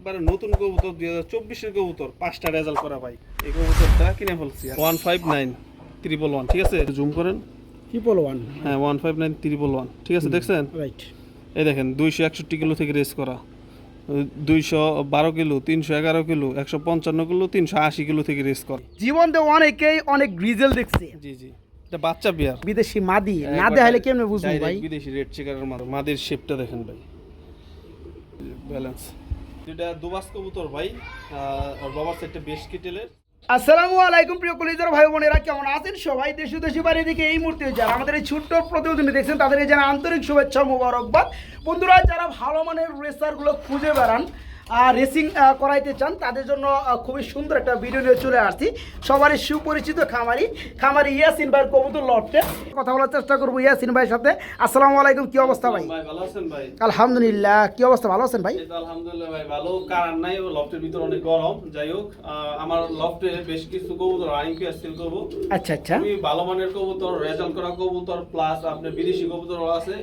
একবারে নতুন কবুতর দুই হাজার চব্বিশের কবুতর পাঁচটা রেজাল্ট করা ভাই। এই কবুতরটা কিনে ফেলছি one five nine triple one ঠিক আছে? জুম করেন। ট্রিপল ওয়ান হ্যাঁ one five nine triple one ঠিক আছে দেখছেন? রাইট এই দেখেন দুইশো একষট্টি কিলো থেকে রেস করা। দুইশো বারো কিলো তিনশো এগারো কিলো একশো পঞ্চান্ন কিলো তিনশো আশি কিলো থেকে রেস করা। জীবনতে অনেকেই অনেক গ্রিজেল দেখছে। জি জি। এটা বাচ্চা বিয়ার বিদেশি মাদি। না দেখাইলে কেমনে বুঝব ভাই? বিদেশি রেড চেকারের মাদ। মাদের শেপটা দেখেন ভাই। ব্যালেন্স এটা দুবাস কবুতর ভাই বাবার সাইডটা বেশ কিটেলের। আসসালামু আলাইকুম প্রিয় কলিজার ভাই বোনেরা, কেমন আছেন সবাই? দেশ দেশি বাড়ি দিকে এই মুহূর্তে যারা আমাদের এই ছোট্ট প্রতিবেদনে দেখছেন তাদেরকে যেন আন্তরিক শুভেচ্ছা মুবারকবাদ। বন্ধুরা, যারা ভালো মানের রেসারগুলো খুঁজে বেড়ান রেসিং করাইতে চান তাদের জন্য খুবই সুন্দর একটা ভিডিও নিয়ে চলে আসছি। সবারই সুপরিচিত খামারি খামারি ইয়াসিন ভাইয়ের কবুতর লটে। কথা বলার চেষ্টা করব ইয়াসিন ভাইয়ের সাথে। আসসালামু আলাইকুম কি অবস্থা ভাই? ভাই ভালো আছেন ভাই? আলহামদুলিল্লাহ কি অবস্থা ভালো আছেন ভাই? আলহামদুলিল্লাহ ভাই ভালো। কারণ নাই লফটের ভিতর অনেক গরম। যাই হোক আমার লফটে বেশ কিছু কবুতর রানিং পেয়ার সেল করব আচ্ছা আচ্ছা। ভালো মানের কবুতর রেজাল্ট করা কবুতর প্লাস আপনার বিদেশি কবুতর আছে।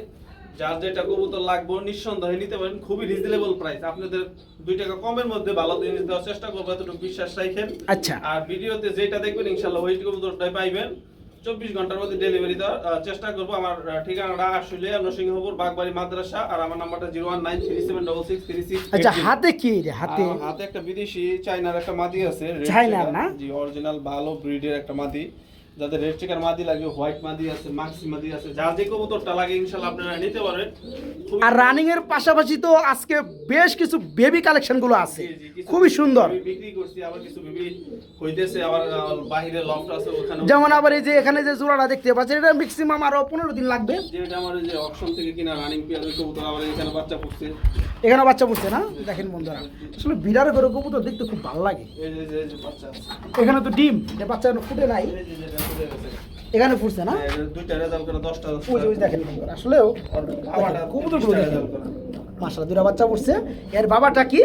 যার যেটা কবুতর লাগবে নিঃসন্দেহে নিতে পারেন খুবই রিজনেবল প্রাইস আপনাদের দুই টাকা কমের মধ্যে ভালো জিনিস দেওয়ার চেষ্টা করব এতটুকু বিশ্বাস রাখেন। আচ্ছা। আর ভিডিওতে যেটা দেখবেন ইনশাল্লাহ ওই কবুতরটাই পাইবেন। চব্বিশ ঘণ্টার মধ্যে ডেলিভারি দেওয়ার চেষ্টা করব। আমার ঠিকানাটা আসলে নরসিংহপুর বাগবাড়ি মাদ্রাসা আর আমার নাম্বারটা zero one nine three seven double six three six আচ্ছা হাতে কি হাতে? হাতে একটা বিদেশি চাইনার একটা মাদি আছে checker। না? জি অরিজিনাল ভালো ব্রিডের একটা মাদি। যাদের রেড চেকার মাদি লাগে হোয়াইট মাদি আছে মাক্সি মাদি আছে যার যে কবুতরটা লাগে ইনশাআল্লাহ আপনারা নিতে খুবই- আর রানিং এর পাশাপাশি তো আজকে বেশ কিছু বেবি কালেকশনগুলো আছে। খুবই সুন্দর। বিক্রি করছি আবার কিছু বেবি হইতেছে আবার বাইরে লফট আছে ওখানে যেমন আবার এই যে এখানে যে জোড়াটা দেখতে পাচ্ছেন এটা ম্যাক্সিমাম আরও পনেরো দিন লাগবে। যেটা আমার যে অপশন থেকে কিনা রানিং পেয়ার ওই কবুতর আবার এখানে বাচ্চা পড়ছে এখানে বাচ্চা পড়ছে না? দেখেন বন্ধুরা আসলে বিড়ার করে কবুতর দেখতে খুব ভালো লাগে। এই যে এই যে বাচ্চা এখানে তো ডিম এটা বাচ্চা ফুটে নাই। এখানে ফুটছে না? হ্যাঁ, দুইটা রেজাল্ট করে দশটা ওই ওই দেখেন আসলেও বাবাটা কবুতর রেজাল্ট করে। মাসালা দুটা বাচ্চা পড়ছে। এর বাবাটা কি?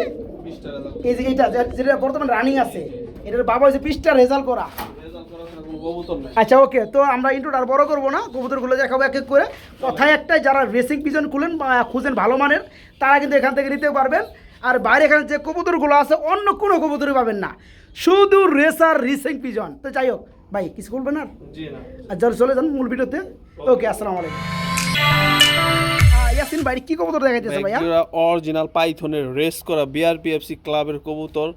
এই যে এটা যেটা বর্তমানে রানিং আছে এটার বাবা হচ্ছে পিসটা রেজাল্ট করা। আচ্ছা ওকে তো আমরা ইন্টুটা আর বড় করব না। কবুতরগুলো দেখাবো এক এক করে। কথায় একটাই যারা রেসিং পিজন খুলেন বা খুঁজেন ভালো মানের তারা কিন্তু এখান থেকে নিতে পারবেন। আর বাইরে এখানে যে কবুতরগুলো আছে অন্য কোনো কবুতরই পাবেন না। শুধু রেসার রেসিং পিজন। তো যাই হোক ভাই কিছু বলবেন আর? না। আর যারা চলে যান মূল ভিডিওতে। ওকে আসসালামু আলাইকুম। ইয়াসিন ভাই কি কবুতর দেখাইতেছে ভাইয়া? অরিজিনাল পাইথনের রেস করা বিআরপিএফসি ক্লাবের কবুতর।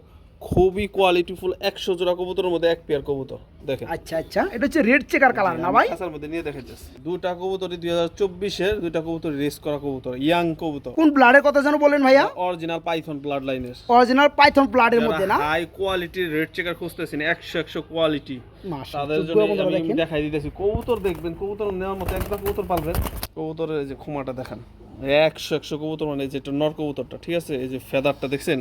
খুবই কোয়ালিটিফুল একশো জোড়া কবুতরের মধ্যে এক পেয়ার কবুতর দেখেন। আচ্ছা আচ্ছা এটা হচ্ছে রেড চেকার কালার না ভাই? খাঁচার মধ্যে নিয়ে দেখাচ্ছি দুটা কবুতরই দুই হাজার চব্বিশের দুইটা কবুতর রেস করা কবুতর ইয়াং কবুতর। কোন ব্লাডের কথা যেন বলেন ভাইয়া? অরিজিনাল পাইথন ব্লাড লাইনের অরিজিনাল পাইথন ব্লাডের মধ্যে না? হাই কোয়ালিটির রেড চেকার খুঁজতেছেন একশো একশো কোয়ালিটি তাদের জন্য আমি দেখাই দিতেছি। কবুতর দেখবেন কবুতর নেওয়ার মতো একবার কবুতর পালবেন। কবুতরের এই যে খুমাটা দেখান একশো একশো কবুতর মানে এই যে এটা নর কবুতরটা ঠিক আছে? এই যে ফেদারটা দেখছেন?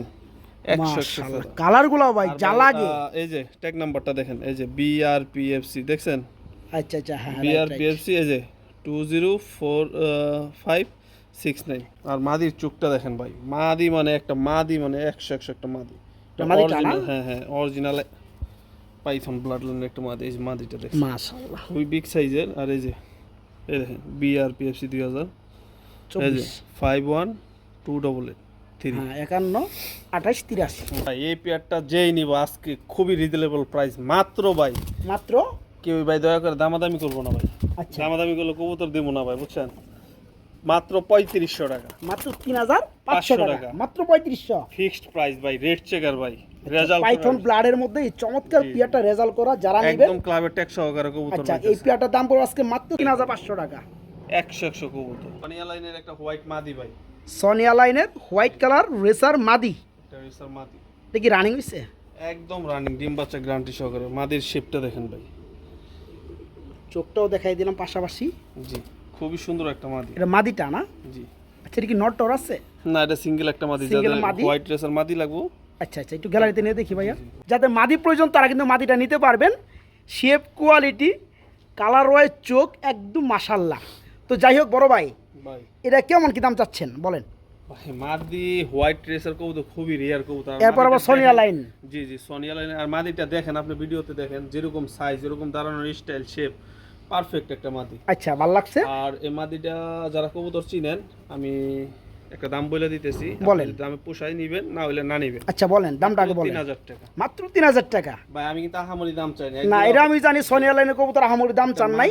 কালারগুলো ভাই যা লাগে। এই যে ট্যাগ নাম্বারটা দেখেন এই যে বিআরপিএফসি দেখছেন? আচ্ছা আচ্ছা হ্যাঁ. বিআরপিএফসি এই যে two zero four five six nine আর মাদির চোখটা দেখেন ভাই মাদি মানে একটা মাদি মানে একশো একশো একটা মাদি। হ্যাঁ হ্যাঁ অরিজিনাল পাইথন ব্লাড লাইনের একটা মাদি এই যে মাদিটা দেখেন। মাশাআল্লাহ। খুবই বিগ সাইজের আর এই যে এই দেখেন বিআরপিএফসি দুই হাজার। এই যে five one two double eight হ্যাঁ একান্ন আঠাশ তিরাশি। ভাই এই পেয়ারটা যেই নিব আজকে খুবই রিজনেবল প্রাইস মাত্র ভাই মাত্র? কেউ ভাই দয়া করে দামাদামি করব না ভাই। আচ্ছা। দামাদামি করলে কবুতর দেবো না ভাই বুঝছেন? মাত্র পঁয়ত্রিশশো টাকা। মাত্র তিন হাজার পাঁচশো টাকা। মাত্র পঁয়ত্রিশশো। ফিক্সড প্রাইস ভাই রেড চেকার ভাই। রেজাল্ট পাইথন ব্লাডের মধ্যে এই চমৎকার। রেজাল্ট করা যারা নেবেন একদম ক্লাবের ট্যাক্স সহকারে কবুতর আচ্ছা এই দাম পড়বে আজকে মাত্র তিন হাজার পাঁচশো টাকা। একশো একশো কবুতর। পানিয়া লাইনের একটা হোয়াইট মাদি ভাই। সোনিয়া লাইনের হোয়াইট কালার রেসার মাদি রেসার মাদি দেখি রানিং হয়েছে একদম রানিং ডিম বাচ্চা গ্যারান্টি সহকারে। মাদির শেপটা দেখেন ভাই। চোখটাও দেখাই দিলাম পাশাপাশি। জি খুবই সুন্দর একটা মাদি এটা মাদিটা না? জি। আচ্ছা এটা কি নট টর আছে? না এটা সিঙ্গেল একটা মাদি যাদের মাদি? হোয়াইট রেসার মাদি লাগবো। আচ্ছা আচ্ছা একটু গ্যালারিতে নিয়ে দেখি ভাইয়া। যাদের মাদি প্রয়োজন তারা কিন্তু মাদিটা নিতে পারবেন। শেপ কোয়ালিটি কালার ওয়াইজ চোখ একদম মাসাল্লাহ তো যাই হোক বড় ভাই এটা কেমন কি দাম চাচ্ছেন? বলেন। মাদি হোয়াইট রেসার কবুতর খুবই রেয়ার কবুতর। এরপর আবার সোনিয়া লাইন জি জি সোনিয়া লাইন আর মাদিটা দেখেন আপনি ভিডিওতে দেখেন যেরকম সাইজ যেরকম দাঁড়ানোর স্টাইল শেপ পারফেক্ট একটা মাদি। আচ্ছা ভালো লাগছে? আর এই মাদিটা যারা কবুতর চিনেন আমি একটা দাম বলে দিতেছি। বলেন। দামে পোষাই নিবেন না হইলে না নিবেন। আচ্ছা বলেন দামটা আগে বলেন। তিন হাজার টাকা। মাত্র তিন হাজার টাকা? ভাই আমি কিন্তু আহামরি দাম চাই না। না এটা আমি জানি সোনিয়া লাইনের কবুতর আহামরি দাম চান নাই।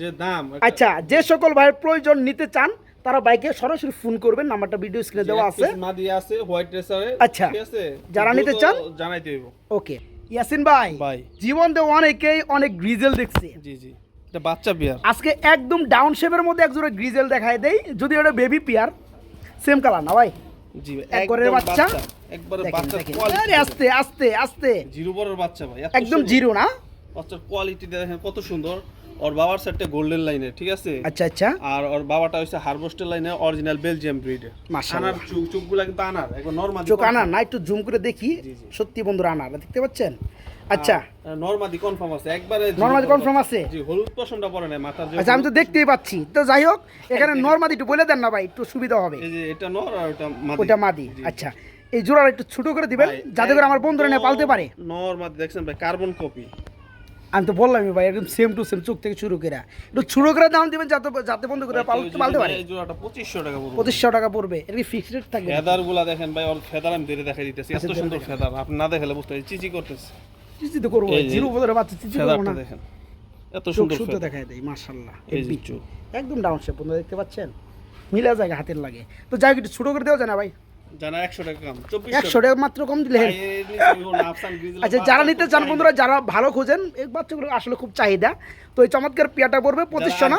যে দাম আচ্ছা যে সকল ভাইয়ের প্রয়োজন নিতে চান তারা বাইকে সরাসরি ফোন করবেন নাম্বারটা ভিডিও স্ক্রিনে দেওয়া আছে। মাদি আছে হোয়াইট রেসারে আচ্ছা। ঠিক আছে? যারা নিতে চান? জানাইতে হইব। ওকে। ইয়াসিন ভাই ভাই। জীবন তো অনেকেই অনেক গ্রিজেল দেখছে। জি জি। এটা বাচ্চা বিয়ার আজকে একদম ডাউন শেপের মধ্যে এক জোড়া গ্রিজেল দেখায় দেই যদি ওটা বেবি পিয়ার সেম কালার না ভাই? জি একবারের বাচ্চা? একবারে বাচ্চার কোয়ালিটি আরে আস্তে আস্তে আস্তে। জিরো বড়র বাচ্চা ভাই একদম জিরো না? বাচ্চার কোয়ালিটি দেখেন কত সুন্দর। ওর বাবার সেটটা গোল্ডেন লাইনে ঠিক আছে? আচ্ছা আচ্ছা। আর ওর বাবাটা হচ্ছে হারভেস্টের লাইনে অরিজিনাল বেলজিয়াম ব্রিডের। আনার চুক চুকগুলা কিন্তু আনার একবার নরমাদি চোখ আনার না? একটু জুম করে দেখি। সত্যি বন্ধুরা আনার দেখতে পাচ্ছেন? আচ্ছা। নরমাদি কনফার্ম আছে। একবারে নরমাদি confirm আছে? জি হলুদ পশমটা পরে নাই মাথার আচ্ছা আমি তো দেখতেই পাচ্ছি। তো যাই হোক এখানে নর্মাদি একটু বলে দেন না ভাই একটু সুবিধা হবে। এই যে এটা নর আর ওটা মাদি। ওটা মাদি। আচ্ছা। এই জোড়াটা একটু ছোট করে দিবেন যাতে করে আমার বন্ধুরা নিয়ে পালতে পারে। নর মাদি দেখছেন ভাই কার্বন কপি আমি তো বললামই ভাই একদম সেম টু সেম চোখ থেকে শুরু করে। একটু ছোট করে দাম দিবেন যাতে যাতে বন্ধু করে পালতে পারে। এই জোড়াটা 2500 টাকা পড়বে। পঁচিশশো টাকা পড়বে। এটা কি ফিক্সড রেট থাকবে ফেদারগুলা দেখেন ভাই ওর ফেদার আমি ধরে দেখাই দিতেছি। আচ্ছা, এত সুন্দর ফেদার আপনি না দেখালে বুঝতে চিচি করতেছে। করব জিরো বদলে বাচ্চা চিচি করব না। দেখেন এত সুন্দর সুন্দর শুদ্ধ দেখায় দেয় মার্শাল্লাহ একদম ডাউন শেপ বন্ধু দেখতে পাচ্ছেন? মিলা জায়গা হাতের লাগে। তো যাই একটু ছোট করে দেওয়া যায় না ভাই? জানা 100 টাকা কম 2400 টাকা। মাত্র কম দিলে। ভাই, এর নিচে কোনো আফসান গ্রিজেল আচ্ছা যারা নিতে চান বন্ধুরা যারা ভালো খোঁজেন এই বাচ্চাগুলো আসলে খুব চাহিদা। তো এই চমৎকার পিয়াটা পড়বে পঁচিশশো যারা না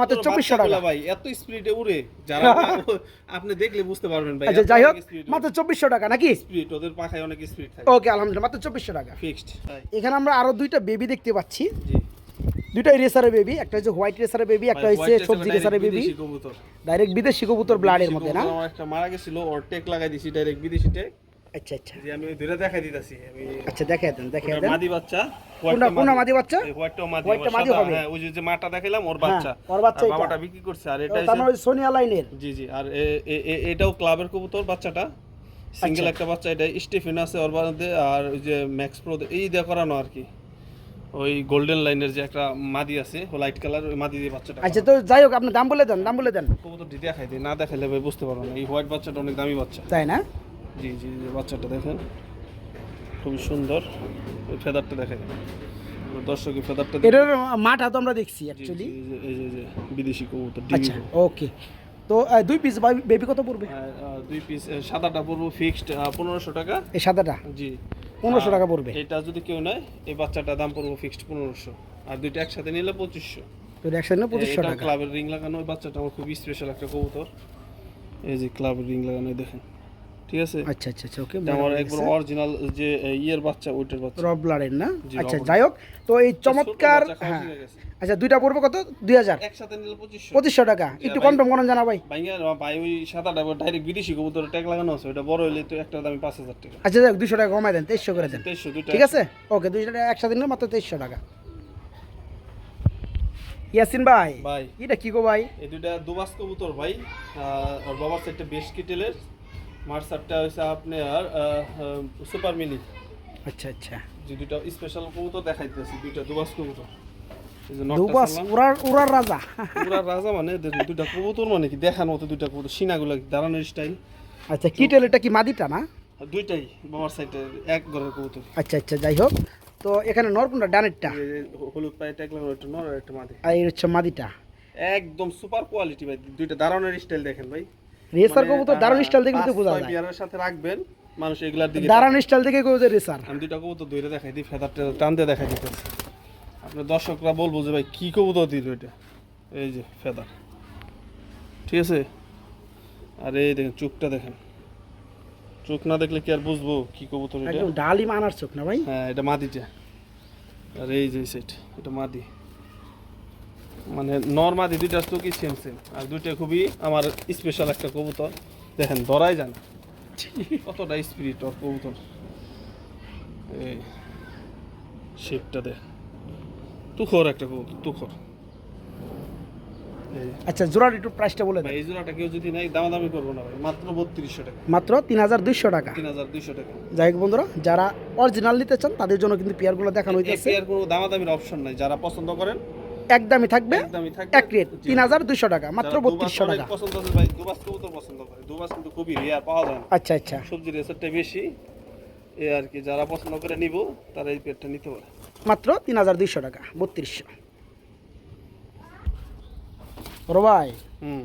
মাত্র চব্বিশশো টাকা। ভাই এত স্পিডে উড়ে যারা আপনি দেখলে বুঝতে পারবেন ভাই আচ্ছা যাই হোক মাত্র চব্বিশশো টাকা নাকি? স্পিড ওদের পাখায় অনেক স্পিড থাকে। ওকে আলহামদুলিল্লাহ মাত্র চব্বিশশো টাকা। ফিক্সড এখানে আমরা আরও দুইটা বেবি দেখতে পাচ্ছি। জি। দুইটা রেসারের বেবি একটা হচ্ছে হোয়াইট রেসারের বেবি একটা হচ্ছে সবজি রেসারের বেবি। ডাইরেক্ট বিদেশি কবুতর। ব্লাডের মধ্যে না? একটা মারা গেছিল ওর টেক লাগাই দিছি ডাইরেক্ট বিদেশি টেক আচ্ছা আচ্ছা। যে আমি ধরে দেখাই দিতেছি আমি আচ্ছা দেখে দেন দেখে ওটার দেন। মাদি বাচ্চা? কোনটা কোনটা মাদি? বাচ্চা? এই হোয়াইটটাও মাদি হোয়াইটটা মাদি হবে? হ্যাঁ ওই যে যে মাটা দেখাইলাম ওর হ্যাঁ, বাচ্চা। ওর বাচ্চা এটা। বাবাটা বিক্রি করছে আর এটা তার মানে সোনিয়া লাইনের। জি জি আর এটাও ক্লাবের কবুতর বাচ্চাটা। সিঙ্গেল আচ্ছা। একটা বাচ্চা এটা স্টিফেন আছে ওর মধ্যে আর ওই যে ম্যাক্স প্রো এই দিয়ে করানো আর কি। ওই গোল্ডেন লাইনের যে একটা মাদি আছে ও লাইট কালার ওই মাদি দিয়ে বাচ্চাটা আচ্ছা তো যাই হোক আপনি দাম বলে দেন দাম বলে দেন। কবুতর দিয়ে দেখাই দিই না দেখাইলে ভাই বুঝতে পারব না। এই হোয়াইট বাচ্চাটা অনেক দামি বাচ্চা। তাই না? জি জি বাচ্চাটা দেখেন। খুবই সুন্দর। ওই ফেদারটা দেখেন দর্শকের ফেদারটা। এটার মাঠা তো আমরা দেখছি অ্যাকচুয়ালি এই যে- এই যে- এই যে বিদেশি কবুতর আচ্ছা ওকে তো দুই পিস বেবি কত পড়বে? দুই পিস সাদাটা পড়ব ফিক্সড পনেরোশো টাকা। এই সাদাটা? জি। পনেরোশো টাকা পড়বে? এটা যদি কেউ নেয় এই বাচ্চাটার দাম পড়ব ফিক্সড পনেরোশো। আর দুইটা একসাথে নিলে পঁচিশশো। তো একসাথে নিলে পঁচিশশো টাকা। ক্লাবের রিং লাগানো। বাচ্চাটা আমার খুব স্পেশাল একটা কবুতর। এই যে ক্লাবের রিং লাগানো দেখেন। ঠিক আছে? আচ্ছা আচ্ছা আচ্ছা ওকে আমার একবার অরিজিনাল যে ইয়ের বাচ্চা ওইটার বাচ্চা। রব ব্লাডের না আচ্ছা যাই হোক তো এই চমৎকার হ্যাঁ। আচ্ছা দুইটা পড়বে কত? দুই হাজার। একসাথে নিলে পঁচিশশো। পঁচিশশো টাকা। একটু। কনফার্ম করেন জানা ভাই। ভাই ওই সাদাটা ডাইরেক্ট বিদেশি কবুতর ট্যাগ লাগানো আছে ওটা বড় হইলে তো একটা দামি পাঁচ হাজার টাকা। আচ্ছা যাক দুশো টাকা কমাই দেন তেইশশো করে দেন। তেইশশো দুইটা ঠিক আছে? ওকে দুইশো টাকা একসাথে নিলে মাত্র তেইশশো টাকা। ইয়াসিন ভাই ভাই। এটা কি গো ভাই? এই দুইটা দুবাস কবুতর ভাই আর বাবার সাইডটা বেশ কিটেলের। মার সাইডটা হচ্ছে আপনার সুপার মিনি। আচ্ছা আচ্ছা। যে দুইটা স্পেশাল কবুতর দেখাইতেছি দুইটা দুবাস কবুতর। দুবাস উড়ার উড়ার রাজা। পুরা রাজা মানে কবুতর মানে কি দেখার মতো দুইটা কবুতর সিনাগুলো দাঁড়ানোর স্টাইল আচ্ছা কিটেল এটা কি মাদিটা না? দুইটাই বাবার সাইডে এক ঘরের কবুতর। আচ্ছা আচ্ছা যাই হোক। তো এখানে ডানেরটা? হলুদ পায়ে ট্যাগ লাগানো একটা নর আর একটা মাদি। আর এই হচ্ছে মাদিটা। একদম সুপার কোয়ালিটি ভাই দুইটা দাঁড়ানোর স্টাইল দেখেন ভাই। রেসার মানে, কবুতর দারুণ স্টাইল দেখলে তো বোঝা যায়। বিয়ারের সাথে রাখবেন মানুষ এগুলার দিকে দারুণ স্টাইল দেখে যে রেসার আমি দুইটা কবুতর ধরে দেখাই দিই ফেদারটা টানতে দেখাই দিতেছি। আপনার দর্শকরা বলব যে ভাই কি কবুতর দিল এটা? এই যে ফেদার। ঠিক আছে? আর এই দেখেন চোখটা দেখেন। চোখ না দেখলে কি আর বুঝব কি কবুতর এটা? একদম ডালিম আনার চোখ না ভাই? হ্যাঁ এটা মাদিটা আর এই যে সেট এটা মাদি মানে নর মাদি দুইটা চোখই সেম সেম আর দুইটা খুবই আমার স্পেশাল একটা কবুতর। দেখেন ধরাই যান কতটা স্পিরিট ওর কবুতর। এই শেপটা দেখ তুখর একটা কবুতর তুখর। আচ্ছা জোড়ার একটু প্রাইসটা বলে দেন। এই জোড়াটা কেউ যদি নাই দামাদামি করব না ভাই। মাত্র বত্রিশশো টাকা। মাত্র তিন হাজার দুইশো টাকা। তিন হাজার দুইশো টাকা। যাই হোক বন্ধুরা যারা অরিজিনাল নিতে চান তাদের জন্য কিন্তু পেয়ারগুলো দেখানো এর কোনো দামাদামির অপশন নাই। যারা পছন্দ করেন একদমই থাকবে এক রেট তিন হাজার দুশো টাকা মাত্র বত্রিশশো টাকা। আচ্ছা আচ্ছা। সবজির রেসেরটা বেশি এ আর কি যারা পছন্দ করে নিব তারা এই পেটটা নিতে পারে। মাত্র তিন হাজার দুইশো টাকা বত্রিশশো। হুম।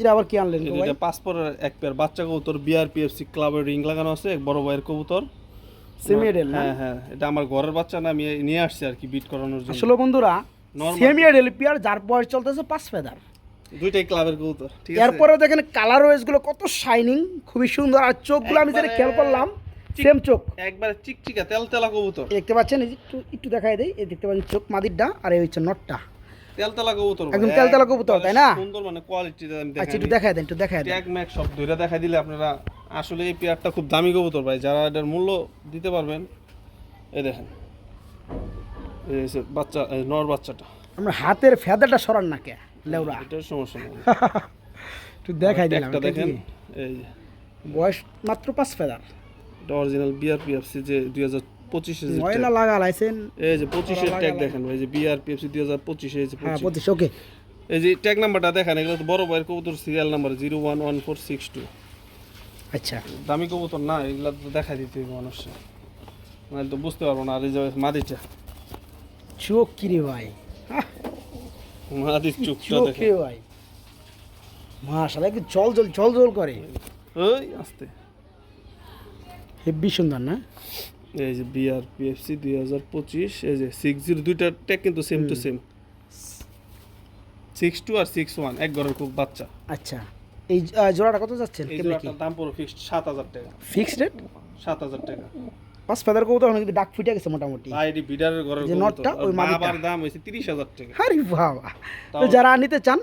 এরা আবার কি আনলেন গো ভাই? এটা পাসপোর্টের এক পেয়ার বাচ্চা কবুতর বিআরপিএফসি ক্লাবের রিং লাগানো আছে এক বড় ভাইয়ের কবুতর। হ্যাঁ হ্যাঁ এটা আমার ঘরের বাচ্চা না আমি নিয়ে আসছি আর কি বিট করানোর জন্য। আসলে বন্ধুরা Normal. সেমিয়েডেল পিয়ার যার বয়স চলতেছে পাঁচ ফেদার দুইটাই ক্লাবের কবুতর ঠিক আছে? এরপরে দেখেন কালার ওয়েজগুলো কত শাইনিং খুবই সুন্দর। আর চোখগুলো আমি যেটা খেয়াল করলাম সেম চোখ। একবারে চিকচিকা তেল তেলা কবুতর দেখতে পাচ্ছেন যে একটু একটু দেখাই দেই। এই দেখতে পাচ্ছেন চোখ মাদিরটা আর এই হচ্ছে নটটা। তেল তেলা কবুতর। একদম তেলতেলা কবুতর, তাই না? সুন্দর মানে কোয়ালিটি আমি আচ্ছা একটু দেখাই দেখাই দেন একটু দেখাই দেন। ট্যাগ ম্যাগ সব ধরে দেখা দিলে আপনারা আসলে এই পেয়ারটা খুব দামি কবুতর ভাই। যারা এটার মূল্য দিতে পারবেন এই দেখেন। বাচ্চা নর বাচ্চাটা। আমরা হাতের ফেদারটা সরান না কে? লেউরা এটার সমস্যা নেই। একটু দেখাই দিলাম একটা দেখেন এই যে। বয়স মাত্র পাঁচ ফেদার। এটা অরিজিনাল বিআরপিএফসি যে দুই হাজার পঁচিশে যে ময়লা লাগা লাইছেন এই যে পঁচিশের ট্যাগ দেখেন ভাই যে বিআরপিএফসি দুই হাজার পঁচিশে এই যে হ্যাঁ 25 পঁচিশ ওকে এই যে ট্যাগ নাম্বারটা দেখেন এগুলো তো বড় ভাইয়ের কবুতর serial number zero one one four six two আচ্ছা। দামি কবুতর না এগুলা তো দেখা দিতে নাহলে তো বুঝতে পারব না আর এই যে মাদিটা চোখ কিরে ভাই। আহ, মাদির চুপটা চোখ দেখেন। কিরে ভাই। মাশাআল্লাহ একটু জল জল জল জল করে। ওই আস্তে। হেব্বি সুন্দর না? এই যে বিআরপিএফসি দুই হাজার পঁচিশ এই যে সিক্স জিরো দুইটা ট্যাগ কিন্তু same to same six two R six one এক ঘরের খুব বাচ্চা। আচ্ছা। এই জোড়াটা কত যাচ্ছেন? এই জোড়াটার দাম পড়ো ফিক্সড সাত হাজার টাকা। ফিক্সড রেট সাত হাজার টাকা। পাঁচ ফেদার কবুতর ডাক ফুটে গেছে মোটামুটি। আইডি বিডারের ঘরের যে নটটা, ওই। দাম টাকা। আরে বাবা। তো যারা নিতে চান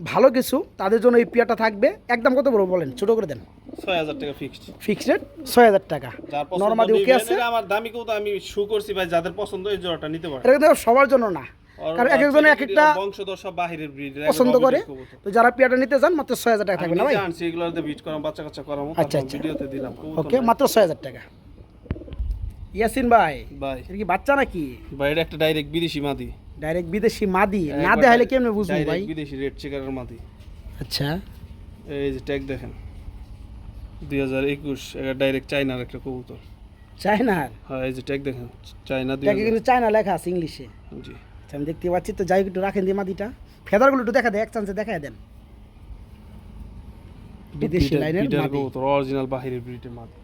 ভালো কিছু তাদের জন্য এই পিয়াটা থাকবে। একদম কত বড় বলেন? ছোট করে দেন। ছয় হাজার টাকা ফিক্সড ফিক্সড রেট ছয় হাজার টাকা। নর্মালি ওকে আছে। আমার দামি আমি শু করছি ভাই যাদের পছন্দ এই জোড়াটা নিতে পারে। এটা কিন্তু সবার জন্য না। কারণ এক একজনে এক একটা বংশধর সব বাহিরের ব্রিড পছন্দ করে। তো যারা পিয়াটা নিতে চান মাত্র ছয় হাজার টাকা থাকবে না ভাই? নিজে এগুলোতে বিট করাম বাচ্চা কাচ্চা করামো আচ্ছা, আচ্ছা। ভিডিওতে দিলাম ওকে মাত্র ছয় হাজার টাকা। ইয়াসিন ভাই ভাই। এটা কি বাচ্চা নাকি? ভাই এটা একটা ডাইরেক্ট বিদেশি মাদি। ডাইরেক্ট বিদেশি মাদি। না দেখাইলে কেমনে বুঝব ভাই? বিদেশি রেড চেকারের মাদি। আচ্ছা। এই যে ট্যাগ দেখেন। দুই হাজার একুশ এটা ডাইরেক্ট চায়নার একটা কবুতর। চায়নার? হ্যাঁ এই যে ট্যাগ দেখেন চায়না দেখে কিন্তু চায়না লেখা আছে ইংলিশে। জি। আচ্ছা, আমি দেখতে পাচ্ছি তো যাই একটু রাখেন দিয়ে মাদিটা। ফেদারগুলো একটু দেখা দেয় এক চান্সে দেখা দেন। বিদেশি লাইনের মাদি। কবুতর অরিজিনাল বাহিরের ব্রিডের মাদি।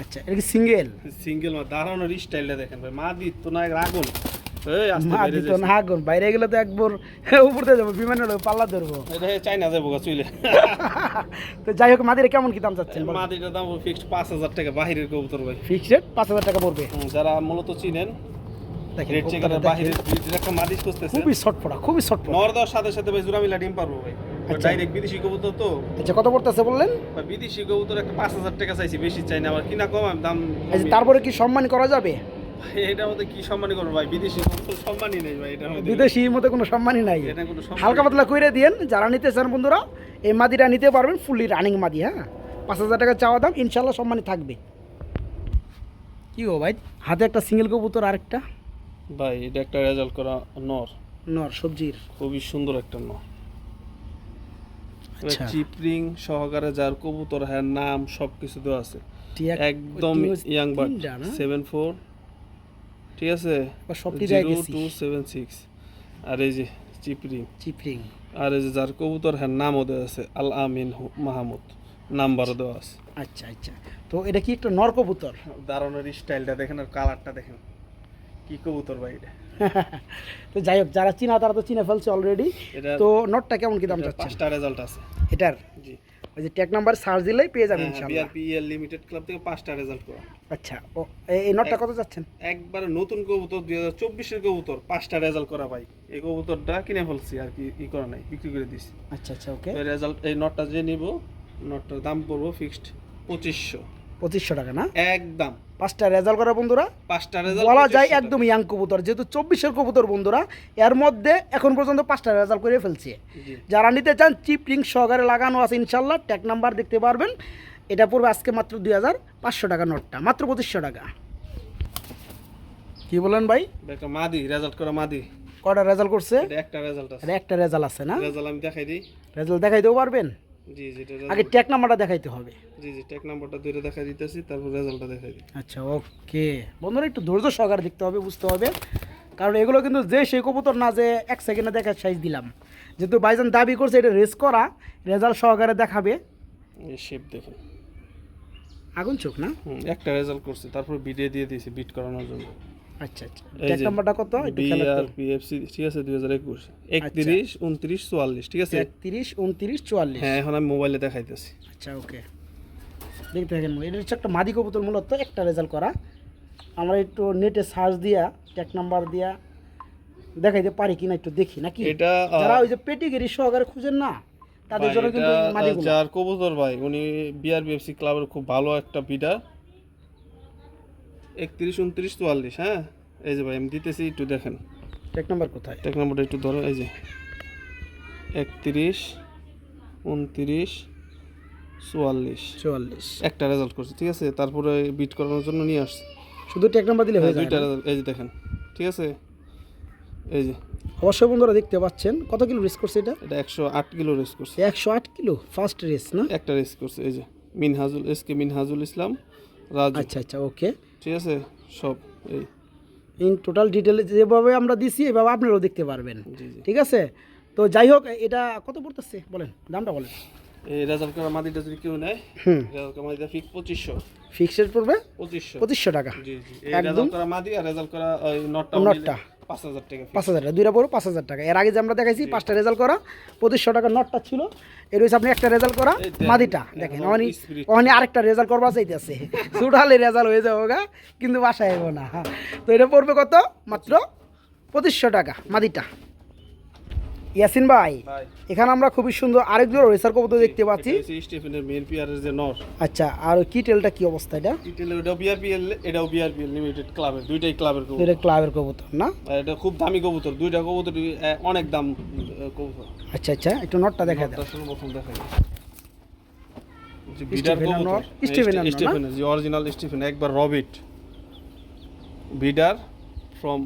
আচ্ছা এটা কি সিঙ্গেল? সিঙ্গেল মা দাঁড়ানোর স্টাইলটা দেখেন ভাই। মাদি তো না তো না গুন বাইরে গেলে তো একবার উপর দিয়ে যাব বিমানে পাল্লা ধরবো। এটা চাইনা যাব গা চুইলে। তো যাই হোক মাদিরে কেমন কি দাম চাচ্ছেন? মাদিটার দাম ফিক্সড পাঁচ হাজার টাকা বাহিরের কবুতর ভাই। ফিক্সড পাঁচ হাজার টাকা পড়বে। যারা মূলত চিনেন রেড চেকারের বাহিরের দেখেন। ব্রিডের একটা মাদিস খুঁজতেছে। খুবই শর্টফোড়া খুবই শর্টফোড়া নর দেওয়ার সাথে সাথে ভাই জোড়া মিলা ডিম পারব ভাই। ডাইরেক্ট বিদেশি কবুতর তো। আচ্ছা কত পড়তেছে বললেন? বিদেশি কবুতর একটা পাঁচ হাজার টাকা চাইছি বেশি চাই না আবার কিনা কম দাম আচ্ছা তারপরে কি সম্মান করা যাবে? ভাই, এটার মধ্যে কি সম্মানই করব ভাই? বিদেশি কবুতর সম্মানই নেই ভাই এটার মধ্যে। বিদেশির মধ্যে কোনো সম্মানই নাই। এটা কোনো সম্মান হালকা পাতলা কইরে দিয়েন যারা নিতে চান বন্ধুরা এই মাদিটা নিতে পারবেন ফুললি রানিং মাদি হ্যাঁ? পাঁচ হাজার টাকা চাওয়া দাম ইনশাল্লাহ সম্মানই থাকবে। কি গো ভাই? হাতে একটা সিঙ্গেল কবুতর আরেকটা? ভাই এটা একটা রেজাল্ট করা নর। নর সবজির। খুবই সুন্দর একটা নর। আচ্ছা চিপরিং সহকারে যার কবুতর হ্যাঁ নাম সব কিছু দেওয়া আছে। একদম ইয়াং না? Seven four. ঠিক আছে? Zero two seven six. আর এই যে চিপরিং চিপরিং আর এই যে যার কবুতর হ্যাঁ নামও দেওয়া আছে আল আমিন মাহমুদ। নাম্বারও দেওয়া আছে। আচ্ছা আচ্ছা। তো এটা কি একটা নর কবুতর? দারুণের স্টাইলটা দেখেন আর কালারটা দেখেন। কি কবুতর ভাই এটা? তো যাই হোক যারা চিনা তারা তো চিনে ফেলছে অলরেডি তো নটটা কেমন কি দাম যাচ্ছে পাঁচটা রেজাল্ট আছে। এটার? জি। ওই যে ট্যাগ নাম্বার সার্চ দিলেই পেয়ে হ্যাঁ, যাবেন ইনশাআল্লাহ। বিআরপি লিমিটেড ক্লাব থেকে পাঁচটা রেজাল্ট করা আচ্ছা ও এই- নটটা কত যাচ্ছেন একবারে নতুন কবুতর দুই হাজার চব্বিশের কবুতর পাঁচটা রেজাল্ট করা ভাই। এই কবুতরটা কিনে ফেলছি আর কি ই করা নাই বিক্রি করে দিছি। আচ্ছা আচ্ছা ওকে। এই রেজাল্ট এই নটটা যে নিব নটটার দাম পড়ব ফিক্সড পঁচিশশো। পঁচিশশো টাকা না? একদম। পাঁচটা রেজাল্ট করা বন্ধুরা। পাঁচটা রেজাল্ট বলা যায় একদম ইয়াং কবুতর যেহেতু চব্বিশের কবুতর বন্ধুরা এর মধ্যে এখন পর্যন্ত পাঁচটা রেজাল্ট করে ফেলছে। যারা নিতে চান চিপ রিং সহকারে লাগানো আছে ইনশাল্লাহ ট্যাক নাম্বার দেখতে পারবেন। এটা পড়বে আজকে মাত্র দুই হাজার পাঁচশো টাকা নোটটা মাত্র পঁচিশশো টাকা। কি বলেন ভাই? একটা মাদি রেজাল্ট করা মাদি। কটা রেজাল্ট করছে? একটা রেজাল্ট আছে। একটা রেজাল্ট আছে না? রেজাল্ট আমি দেখাই দিই। রেজাল্ট দেখাই দেখাইতেও পারবেন? জি জি এটা আগে ট্যাগ নাম্বারটা দেখাইতে হবে। জি জি টেক নাম্বারটা দুইটা দেখাই দিতেছি তারপর রেজাল্টটা দেখাই দিই আচ্ছা ওকে বন্ধুরা একটু ধৈর্য সহকারে দেখতে হবে বুঝতে হবে। কারণ এগুলো কিন্তু যে সেই কবুতর না যে এক সেকেন্ডে দেখার সাইজ দিলাম। যেহেতু বাইজান দাবি করছে এটা রেস করা রেজাল্ট সহকারে দেখাবে। শেপ দেখুন আগুন চোখ না? একটা রেজাল্ট করছে তারপর ভিডিও দিয়ে দিয়েছি বিট করানোর জন্য। আচ্ছা আচ্ছা। ট্যাগ নাম্বারটা কত? একটু খেয়াল বিআরপিএফসি ঠিক আছে ঠিক হ্যাঁ এখন আমি মোবাইলে দেখাইতেছি। আচ্ছা ওকে। দেখতে থাকেন এটা হচ্ছে একটা মাদি কবুতর মূলত একটা রেজাল্ট করা। আমরা একটু নেটে সার্চ দিয়া ট্যাগ নাম্বার দিয়া দেখাইতে পারি কিনা একটু দেখি নাকি? এটা যারা ওই যে পেটিগেরি সহকারে খুঁজেন না তাদের জন্য কিন্তু যার কবুতর ভাই উনি বিআরবিএফসি ক্লাবের খুব ভালো একটা বিডার একত্রিশ উনত্রিশ চুয়াল্লিশ হ্যাঁ? এই যে ভাই আমি দিতেছি একটু দেখেন। ট্যাগ নম্বর কোথায়? টেক নম্বরটা একটু ধরো এই যে। একত্রিশ উনত্রিশ চুয়াল্লিশ। চুয়াল্লিশ। একটা রেজাল্ট করছে ঠিক আছে? তারপরে বিট করানোর জন্য নিয়ে আসছে। শুধু ট্যাগ নাম্বার দিলে হয়ে যায় দুইটা result, এই যে দেখেন ঠিক আছে? এই যে। অবশ্যই বন্ধুরা দেখতে পাচ্ছেন কত কিলো রেস করছে এটা? এটা একশো আট কিলো রেস করছে। একশো আট কিলো ফার্স্ট রেস না? একটা রেস করছে এই যে। Minhajul S K Minhajul Islam Raju. আচ্ছা আচ্ছা ওকে। ঠিক আছে? সব এই। ইন টোটাল ডিটেলে যেভাবে আমরা দিছি এভাবে আপনারাও দেখতে পারবেন। ঠিক আছে? তো যাই হোক এটা কত পড়তেছে? বলেন দামটা বলেন। এই রেজাল্ট করা মাদিটা যদি কেউ নেয় হুম। রেজাল্ট করা মাদিটা ফিক্স পঁচিশশো। ফিক্সড পড়বে? পঁচিশশো। পঁচিশশো টাকা। জি জি। এই একদম। মাদি আর রেজাল্ট করা ওই নটটা নটটা। পাঁচ হাজার টাকা পাঁচ হাজার টাকা দুইটা পড়ো পাঁচ হাজার টাকা। এর আগে যে আমরা দেখাইছি পাঁচটা রেজাল্ট করা পঁচিশশো টাকা নটটা ছিল। এর রয়েছে আপনি একটা রেজাল্ট করা মাদিটা। দেখেন অনি অনি আরেকটা রেজাল্ট করবা চাইতেছে। সুটালে রেজাল্ট হয়ে যাব গা কিন্তু বাসায় যাব না। তো এটা পড়বে কত? মাত্র পঁচিশশো টাকা মাদিটা। ইয়াসিন ভাই এখানে আমরা খুবই সুন্দর আরেক জোড়া রেসার কবুতর দেখতে পাচ্ছি। এটা স্টিফেনের মেন পিয়ারের যে নর। আচ্ছা আর কি টেলটা কি অবস্থা এটা? ইটেল এটাও বিআরপিএল এটাও বিআরপিএল লিমিটেড ক্লাবের দুইটাই ক্লাবের কবুতর। এটা ক্লাবের কবুতর না? এটা খুব দামি কবুতর দুইটা কবুতর অনেক দাম কবুতর। আচ্ছা আচ্ছা একটু নটটা দেখা না? স্টিফেনের যে অরিজিনাল স্টিফেন একবার রবিট বিডার ফ্রম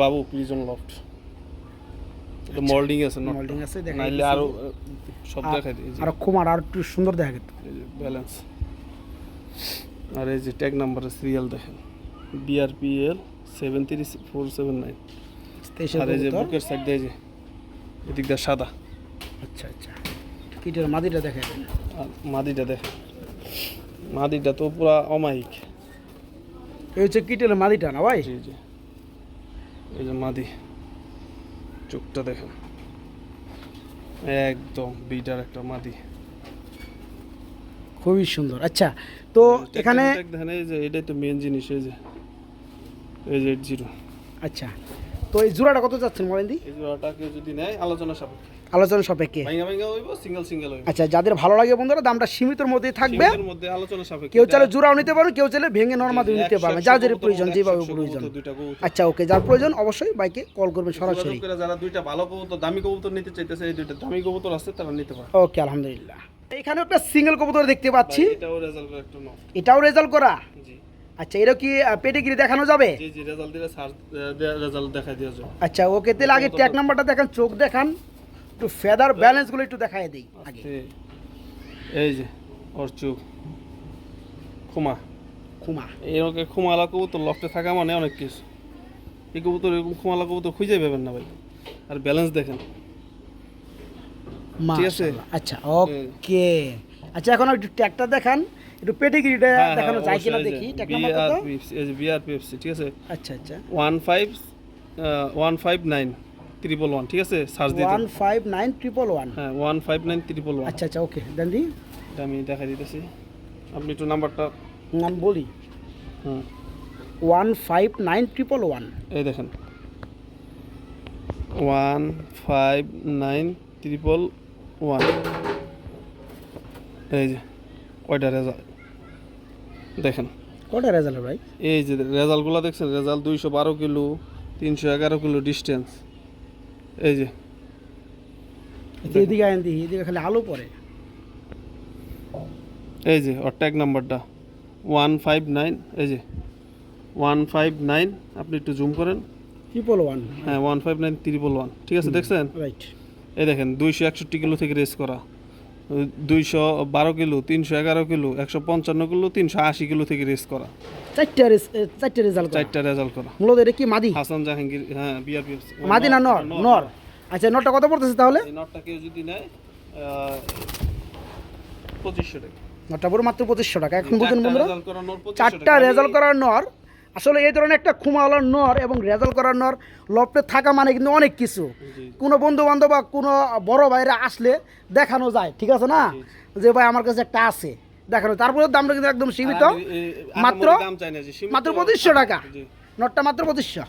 বাবু প্রিজন লফট এটা মোল্ডিং আছে মোল্ডিং আছে দেখা নাইলে আরও সব দেখাই দিই আর কুমার আর একটু সুন্দর দেখা কিন্তু ব্যালেন্স আর এই যে ট্যাগ নাম্বারের সিরিয়াল দেখেন। BRPL seven three four seven nine আর এই যে। বুকের সাইড দিয়ে যে এদিক দিয়ে সাদা। আচ্ছা আচ্ছা। কিটের মাদিটা দেখা আর মাদিটা দেখেন মাদিটা তো পুরা অমায়িক। এই হচ্ছে কিটের মাদিটা না ভাই? জি জি। এই যে মাদি। চোখটা দেখেন। একদম বিটার একটা মাদি খুবই সুন্দর। আচ্ছা তো এখানে Tag দেখেন এই যে এটাই তো মেন জিনিস এই যে এই যে জিরো। আচ্ছা তো এই জোড়াটা কত যাচ্ছেন বলেন দি? এই জোড়াটা কেউ যদি নেয় আলোচনা সাপেক্ষে। আলোচনা সাপেক্ষে। হইব সিঙ্গেল সিঙ্গেল হইব। আচ্ছা যাদের ভালো লাগে বন্ধুরা দামটা সীমিতর মধ্যেই থাকবে। সীমিতের মধ্যে আলোচনা সাপেক্ষে। কেউ চাইলে জোড়াও নিতে পারবেন কেউ চাইলে ভেঙে নর্মাদি জি, নিতে একশো যার যেটা প্রয়োজন যেভাবে প্রয়োজন। আচ্ছা ওকে যার প্রয়োজন অবশ্যই বাইকে কল করবেন সরাসরি। যারা দুইটা ভালো কবুতর দামি কবুতর নিতে চাইতেছে এই দুইটা দামি কবুতর আছে তারা নিতে পারে। ওকে আলহামদুলিল্লাহ। এখানে একটা সিঙ্গেল কবুতর দেখতে পাচ্ছি। এটাও রেজাল্ট নয় এটাও রেজাল্ট করা? জি। আচ্ছা এটা কি পেটিগিরি দেখানো যাবে? জি জি রেজাল্ট দিলে সার্চ রেজাল্ট দেখাই দিয়ে যাবে আচ্ছা ওকে তাহলে আগে ট্যাগ নাম্বারটা দেখান চোখ দেখান একটু ফেদার ব্যালেন্সগুলো একটু দেখাই দিই আগে। এই- এই যে ওর চোখ। খুমা। খুমা। এরকম খুমালা কবুতর লফটে থাকা মানে অনেক কিছু। এই কবুতর এরকম খুমালা কবুতর খুঁজে পাবেন না ভাই। আর ব্যালেন্স দেখেন। ঠিক আছে। আচ্ছা ওকে। আচ্ছা এখন একটু ট্যাগটা দেখান। একটু পেটিগিরিটা হ্যাঁ, দেখানো যায় কিনা দেখি ট্যাগ নাম্বার কত বিআরপিএফসি ঠিক আছে? আচ্ছা আচ্ছা। One five one five nine triple one ঠিক আছে? সার্চ দিয়ে one five nine triple one হ্যাঁ one five nine triple one আচ্ছা আচ্ছা ওকে দেন দি আমি দেখা দিতেছি। আপনি একটু নাম্বারটা নাম বলি। হুম one five nine triple one এই দেখেন। One five nine triple one এই যে কয়টা রেজাল্ট দেখেন। কটা রেজাল্ট ভাই? এই যে রেজাল্টগুলো দেখছেন রেজাল্ট দুইশো বারো কিলো তিনশো এগারো কিলো ডিস্টেন্স এই যে। আচ্ছা, এদিকে আইন দিই এদিকে খালি আলো পড়ে। এই যে ওর ট্যাগ নাম্বারটা ওয়ান ফাইভ নাইন এই যে। ওয়ান ফাইভ নাইন আপনি একটু জুম করেন। ট্রিপল ওয়ান হ্যাঁ one five nine triple one ঠিক আছে দেখছেন? রাইট এই দেখেন দুইশো একষট্টি কিলো থেকে রেস করা। দুইশো বারো কিলো তিনশো এগারো কিলো একশো পঞ্চান্ন কিলো তিনশো আশি কিলো থেকে রেস করা। চারটা রেস চারটা রেজাল্ট চারটা রেজাল্ট করা। মূলত এটা কি মাদি? হাসান জাহাঙ্গীর হ্যাঁ বিআরপি মাদি না নর নর? আচ্ছা নরটা কত পড়তেছে তাহলে? নটটা কেউ যদি নেয় পঁচিশশো টাকা। নরটা পুরো মাত্র পঁচিশশো টাকা। এখন বুঝুন বন্ধুরা। করা নর 2500 চারটা রেজাল্ট করার নর। আসলে এই ধরনের একটা খুমাওয়ালার নর এবং রেজাল্ট করার নর লফটে থাকা মানে কিন্তু অনেক কিছু। কোনো বন্ধু বান্ধব বা কোনো বড় ভাইরা আসলে দেখানো যায় ঠিক আছে না? যে ভাই আমার কাছে একটা আছে দেখানো তারপরে দামটা কিন্তু একদম সীমিত। মাত্র মাত্র পঁচিশশো টাকা। নটটা মাত্র পঁচিশশো।